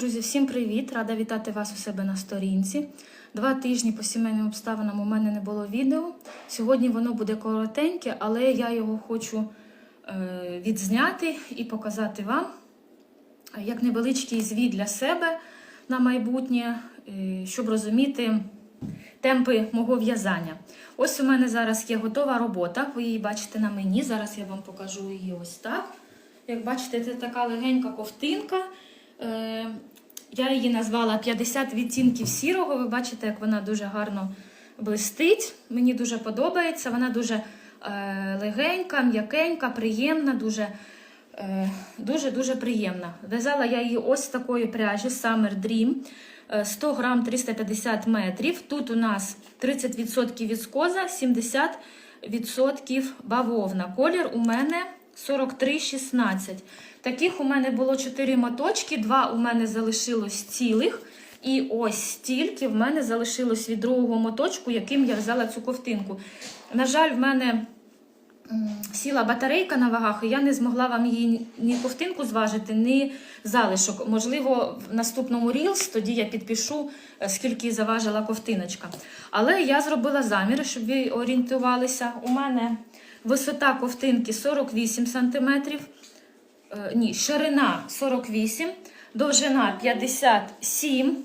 Друзі, всім привіт! Рада вітати вас у себе на сторінці. Два тижні по сімейним обставинам у мене не було відео. Сьогодні воно буде коротеньке, але я його хочу е, відзняти і показати вам е, як невеличкий звіт для себе на майбутнє, е, щоб розуміти темпи мого в'язання. Ось у мене зараз є готова робота. Ви її бачите на мені. Зараз я вам покажу її ось так. Як бачите, це така легенька ковтинка. Е, Я її назвала 50 відтінків сірого. Ви бачите, як вона дуже гарно блистить. Мені дуже подобається. Вона дуже е, легенька, м'якенька, приємна, дуже. е, Дуже-дуже приємна. В'язала я її ось такої пряжі Summer Dream. Е, 100 грам 350 метрів. Тут у нас 30% віскоза, 70% бавовна. Колір у мене 43,16. Таких у мене було 4 моточки, 2 у мене залишилось цілих. І ось стільки в мене залишилось від другого моточку, яким я взяла цю ковтинку. На жаль, в мене сіла батарейка на вагах, і я не змогла вам її ні ковтинку зважити, ні залишок. Можливо, в наступному Reels тоді я підпишу, е, скільки заважила ковтиночка. Але я зробила заміри, щоб ви орієнтувалися. У мене висота ковтинки 48 см. Е, ні, ширина 48, довжина 57,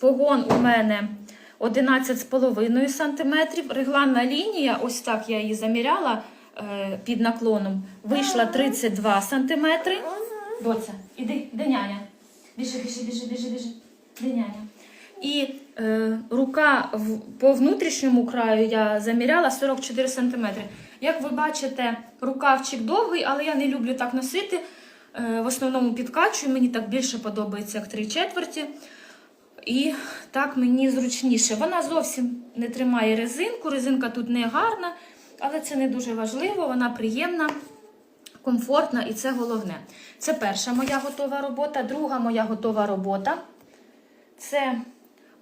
погон у мене 11,5 см. Регланна лінія, ось так я її заміряла е, під наклоном, вийшла 32 см. Доця, іди, де няня. Біжи, біжи, біжи, біжи, біжи. Де няня. І рука по внутрішньому краю я заміряла 44 см. Як ви бачите, рукавчик довгий, але я не люблю так носити. Е, в основному підкачую, мені так більше подобається, як 3 четверті. І так мені зручніше. Вона зовсім не тримає резинку. Резинка тут не гарна, але це не дуже важливо, вона приємна, комфортна і це головне. Це перша моя готова робота. Друга моя готова робота. Це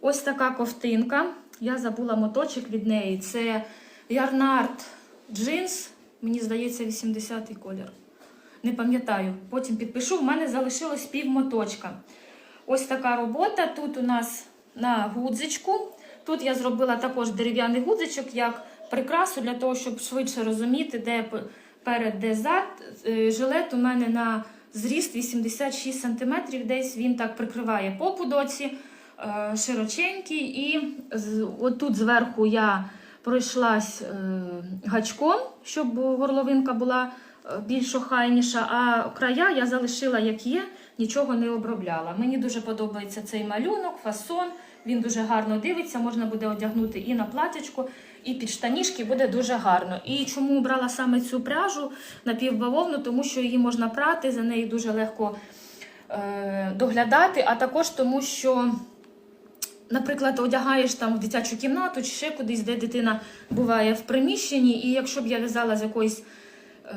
ось така ковтинка. Я забула моточок від неї. Це Ярнард джинс. Мені здається, 80-й колір. Не пам'ятаю. Потім підпишу. В мене залишилось пів моточка. Ось така робота. Тут у нас на гудзичку. Тут я зробила також дерев'яний гудзичок як прикрасу для того, щоб швидше розуміти, де перед, де зад. Жилет у мене на зріст 86 см. Десь він так прикриває попу доці широченький. І отут зверху я пройшлась е, гачком, щоб горловинка була е, більш охайніша, а края я залишила як є, нічого не обробляла. Мені дуже подобається цей малюнок, фасон. Він дуже гарно дивиться, можна буде одягнути і на платячко, і під штанішки буде дуже гарно. І чому брала саме цю пряжу напівбавовну, тому що її можна прати, за неї дуже легко е, доглядати, а також тому, що наприклад, одягаєш там в дитячу кімнату чи ще кудись, де дитина буває в приміщенні, і якщо б я в'язала з якоїсь е,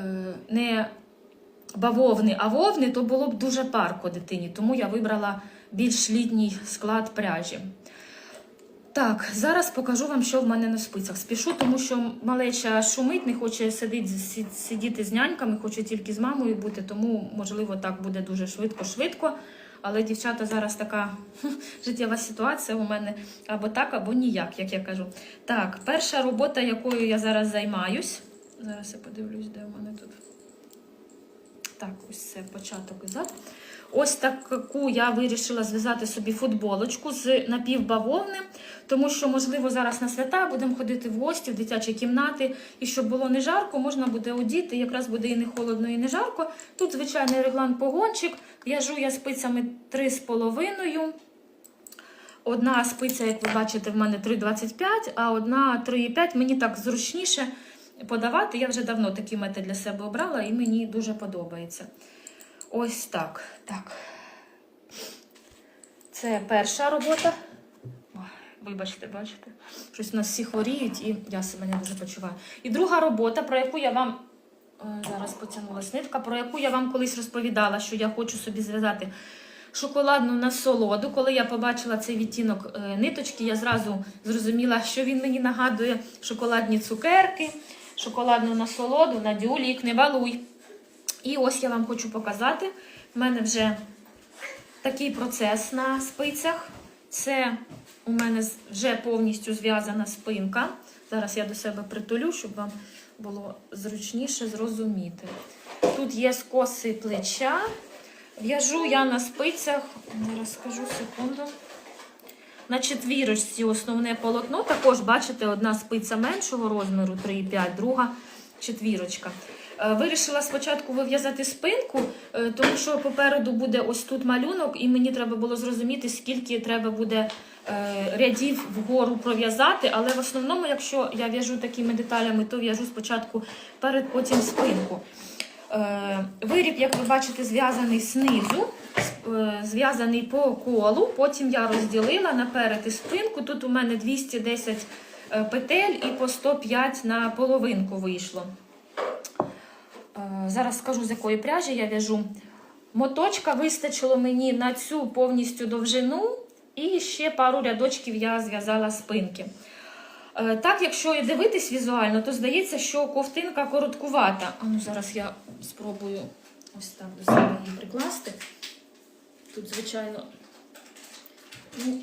не бавовни, а вовни, то було б дуже парко дитині. Тому я вибрала більш літній склад пряжі. Так, зараз покажу вам, що в мене на спицях. Спішу, тому що малеча шумить, не хоче сидіти, сидіти з няньками, хоче тільки з мамою бути, тому, можливо, так буде дуже швидко-швидко. Але, дівчата, зараз така життєва ситуація у мене або так, або ніяк, як я кажу. Так, перша робота, якою я зараз займаюсь. Зараз я подивлюсь, де у мене тут. Так, ось це початок і зад. Ось таку я вирішила зв'язати собі футболочку з напівбавовни, тому що, можливо, зараз на свята будемо ходити в гості, в дитячі кімнати, і щоб було не жарко, можна буде одіти, якраз буде і не холодно, і не жарко. Тут звичайний реглан погончик. В'яжу я спицями 3,5. Одна спиця, як ви бачите, в мене 3,25, а одна 3,5. Мені так зручніше подавати. Я вже давно такий метод для себе обрала і мені дуже подобається. Ось так. так. Це перша робота. Вибачте, бачите? Щось у нас всі хворіють і я себе не дуже почуваю. І друга робота, про яку я вам е, зараз потягнулась нитка, про яку я вам колись розповідала, що я хочу собі зв'язати шоколадну насолоду. Коли я побачила цей відтінок е, ниточки, я зразу зрозуміла, що він мені нагадує шоколадні цукерки, шоколадну насолоду, Надюлік, не балуй. І ось я вам хочу показати. В мене вже такий процес на спицях. Це у мене вже повністю зв'язана спинка. Зараз я до себе притулю, щоб вам було зручніше зрозуміти. Тут є скоси плеча. В'яжу я на спицях, зараз скажу секунду. На четвірочці основне полотно. Також, бачите, одна спиця меншого розміру 3,5, друга четвірочка. Е, Вирішила спочатку вив'язати спинку, е, тому що попереду буде ось тут малюнок, і мені треба було зрозуміти, скільки треба буде е, рядів вгору пров'язати. Але в основному, якщо я в'яжу такими деталями, то в'яжу спочатку перед, потім спинку. Виріб, як ви бачите, зв'язаний знизу, зв'язаний по колу. Потім я розділила наперед і спинку. Тут у мене 210 е, петель і по 105 на половинку вийшло. Зараз скажу, з якої пряжі я в'яжу. Моточка вистачило мені на цю повністю довжину, і ще пару рядочків я зв'язала спинки. Е, Так, якщо дивитись візуально, то здається, що ковтинка короткувата. А ну зараз я спробую ось так до себе її прикласти. Тут, звичайно, ну,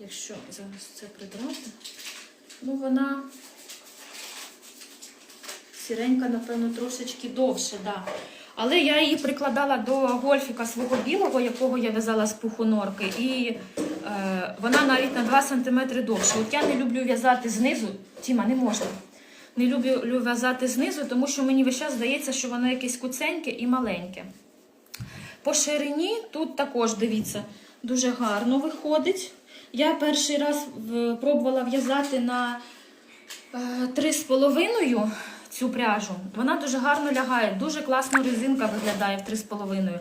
якщо зараз це прибрати, ну вона сіренька, напевно, трошечки довше. Да. Але я її прикладала до гольфіка свого білого, якого я в'язала з пуху норки, і е, вона навіть на 2 см довше. От я не люблю в'язати знизу, Тіма, не можна. Не люблю в'язати знизу, тому що мені весь час здається, що воно якесь куценьке і маленьке. По ширині тут також, дивіться, дуже гарно виходить. Я перший раз пробувала в'язати на е, 3,5. Цю пряжу. Вона дуже гарно лягає, дуже класно резинка виглядає в 3,5.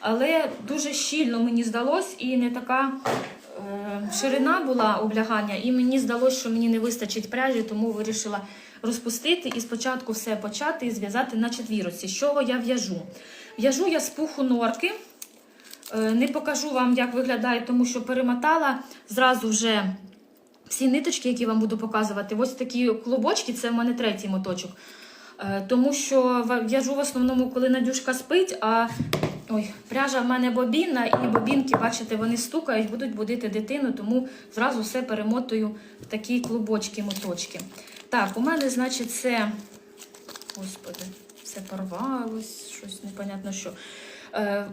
Але дуже щільно мені здалось, і не така е, ширина була облягання, і мені здалося, що мені не вистачить пряжі, тому вирішила розпустити і спочатку все почати і зв'язати на четвіроці, З чого я в'яжу? В'яжу я з пуху норки. Е, не покажу вам, як виглядає, тому що перемотала зразу вже всі ниточки, які вам буду показувати. Ось такі клубочки, це в мене третій моточок. Е, Тому що в'яжу в основному, коли Надюшка спить, а ой, пряжа в мене бобінна, і бобінки, бачите, вони стукають, будуть будити дитину, тому зразу все перемотую в такі клубочки, моточки. Так, у мене, значить, це. Господи, все порвалось, щось непонятно що. Е,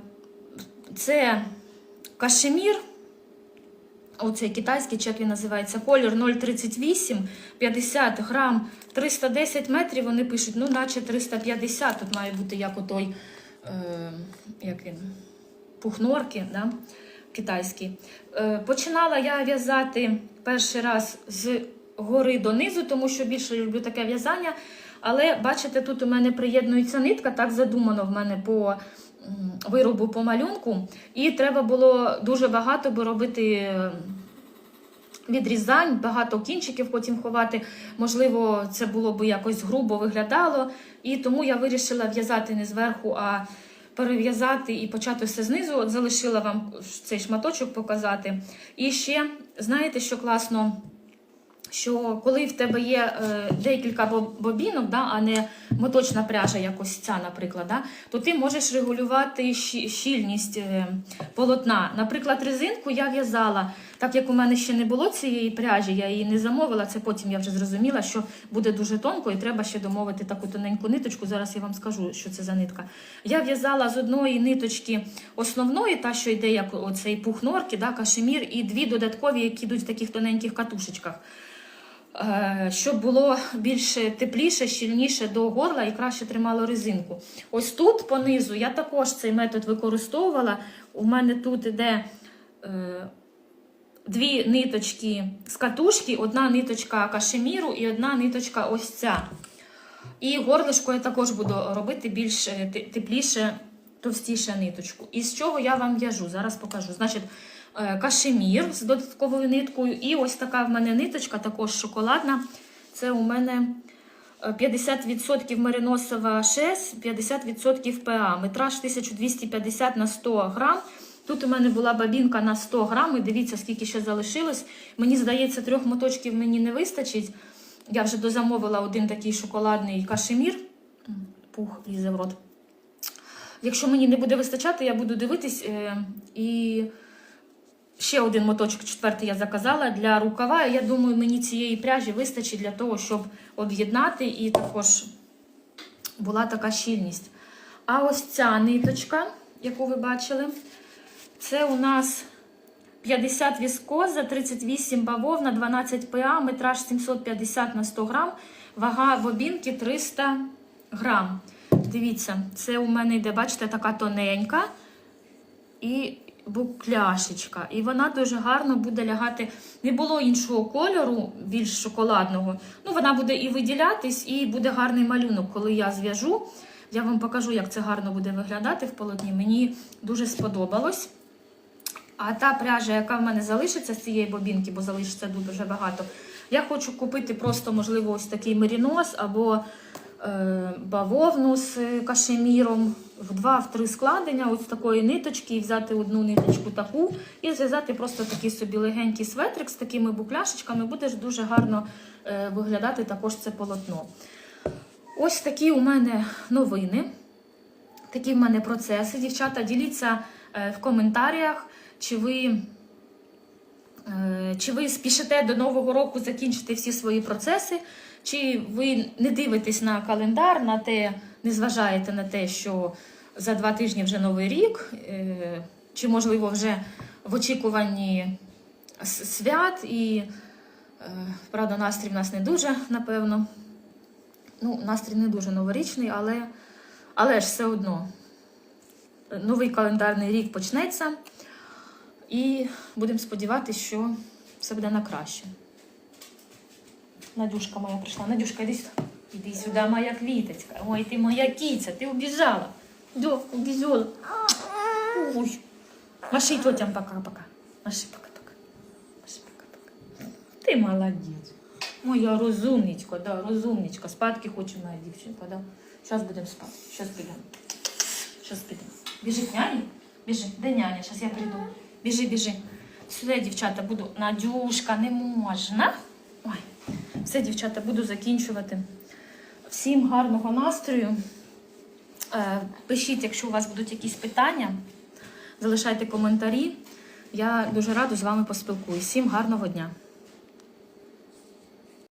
Це кашемір. Оцей китайський, чи як він називається, колір 0,38, 50 грам, 310 метрів. Вони пишуть, ну, наче 350. Тут має бути як отой, е, як він, пухнорки, да? китайський. Е, починала я в'язати перший раз з гори донизу, тому що більше люблю таке в'язання. Але бачите, тут у мене приєднується нитка, так задумано в мене по виробу по малюнку. І треба було дуже багато би робити відрізань, багато кінчиків потім ховати. Можливо, це було б якось грубо виглядало. І тому я вирішила в'язати не зверху, а перев'язати і почати все знизу. От залишила вам цей шматочок показати. І ще, знаєте, що класно? Що коли в тебе є е, декілька бобінок, да, а не моточна пряжа, як ось ця, наприклад, да, то ти можеш регулювати щільність е, полотна. Наприклад, резинку я в'язала, так як у мене ще не було цієї пряжі, я її не замовила. Це потім я вже зрозуміла, що буде дуже тонко, і треба ще домовити таку тоненьку ниточку. Зараз я вам скажу, що це за нитка. Я в'язала з одної ниточки основної, та що йде як оцей пух норки, да, кашемір, і дві додаткові, які йдуть в таких тоненьких катушечках. Е, щоб було більш тепліше, щільніше до горла і краще тримало резинку. Ось тут понизу я також цей метод використовувала. У мене тут іде е, дві ниточки з катушки, одна ниточка кашеміру і одна ниточка ось ця. І горлишко я також буду робити більш е, тепліше, товстіше ниточку. І з чого я вам в'яжу? Зараз покажу. Значить, кашемір з додатковою ниткою. І ось така в мене ниточка, також шоколадна. Це у мене е, 50% мериносова шес, 50% ПА. Метраж 1250 на 100 грам. Тут у мене була бабінка на 100 грам. І дивіться, скільки ще залишилось. Мені здається, трьох моточків мені не вистачить. Я вже дозамовила один такий шоколадний кашемір. Пух лізе в. Якщо мені не буде вистачати, я буду дивитись. Е, і ще один моточок, четвертий я заказала для рукава. Я думаю, мені цієї пряжі вистачить для того, щоб об'єднати і також була така щільність. А ось ця ниточка, яку ви бачили, це у нас 50 віскоза, 38 бавовна, 12 ПА, метраж 750 на 100 грам, вага бобінки 300 грам. Дивіться, це у мене йде, бачите, така тоненька і букляшечка. І вона дуже гарно буде лягати. Не було іншого кольору, більш шоколадного. Ну, вона буде і виділятись, і буде гарний малюнок, коли я зв'яжу. Я вам покажу, як це гарно буде виглядати в полотні. Мені дуже сподобалось. А та пряжа, яка в мене залишиться з цієї бобінки, бо залишиться дуже багато, я хочу купити просто, можливо, ось такий мерінос або бавовну з кашеміром в два-три складення, ось такої ниточки, і взяти одну ниточку таку і зв'язати просто такий собі легенький светрик з такими букляшечками. Буде дуже гарно е, виглядати також це полотно. Ось такі у мене новини. Такі в мене процеси. Дівчата, діліться е, в коментарях, чи ви, е, чи ви спішите до Нового року закінчити всі свої процеси, чи ви не дивитесь на календар, на те, не зважаєте на те, що за два тижні вже новий рік, е, чи, можливо, вже в очікуванні свят, і, е, правда, настрій в нас не дуже, напевно. Ну, настрій не дуже новорічний, але, але ж все одно новий календарний рік почнеться. І будемо сподіватися, що все буде на краще. Надюшка моя прийшла. Надюшка, іди сюди. Іди сюди, моя квіточка. Ой, ти моя кіця, ти убіжала. До, убіжала. Ой. Маши тетям пока-пока. Маши пока-пока. Маши пока-пока. Ти молодець. Моя розумничка, да, розумничка. Спадки хоче моя дівчинка, да. Зараз будемо спати. Зараз підемо. Зараз підемо. Біжить няня? Біжи. Де няня? Зараз я прийду. Біжи, біжи. Сюди, дівчата, буду. Надюшка, не можна. Ой. Все, дівчата, буду закінчувати. Всім гарного настрою. Е, Пишіть, якщо у вас будуть якісь питання. Залишайте коментарі. Я дуже рада з вами поспілкуюсь. Всім гарного дня!